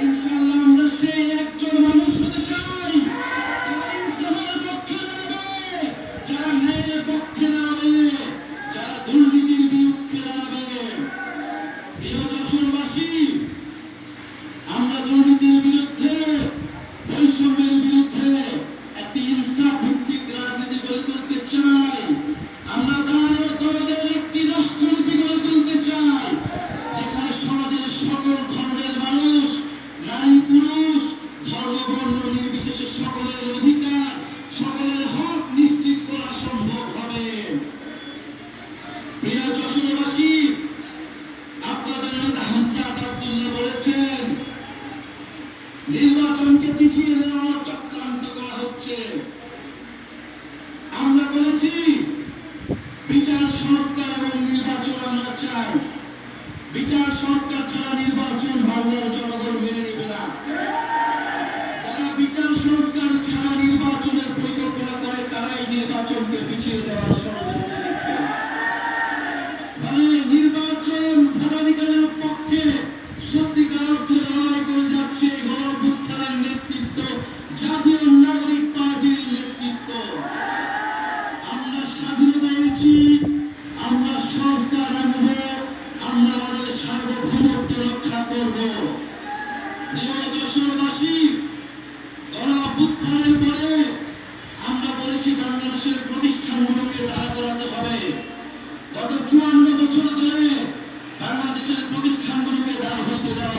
ইনশাআল্লাহ আমরা সেই মানুষ হতে চাই, যারা ইনসাফের পক্ষে দাঁড়াবে যারা ন্যায়ের পক্ষে দাঁড়াবে যারা দুর্নীতির বিপক্ষে প্রিয় যশোরবাসী ধর্ম করা হচ্ছে। আমরা বলেছি, বিচার, সংস্কার এবং নির্বাচন আমরা চাই। বিচার, সংস্কার ছাড়া নির্বাচন বাংলার জনগণ মেনে নেবে না। বিচার সংস্কার ছাড়া নির্বাচনের পরিকল্পনা করে তারাই নির্বাচনকে পিছিয়ে দেওয়ার ষড়যন্ত্র। অভ্যুত্থানের পরে আমরা বলেছি বাংলাদেশের প্রতিষ্ঠানগুলোকে দাঁড়া করাতে হবে। গত চুয়ান্ন বছর ধরে বাংলাদেশের প্রতিষ্ঠানগুলোকে দাঁড় হইতে দেওয়া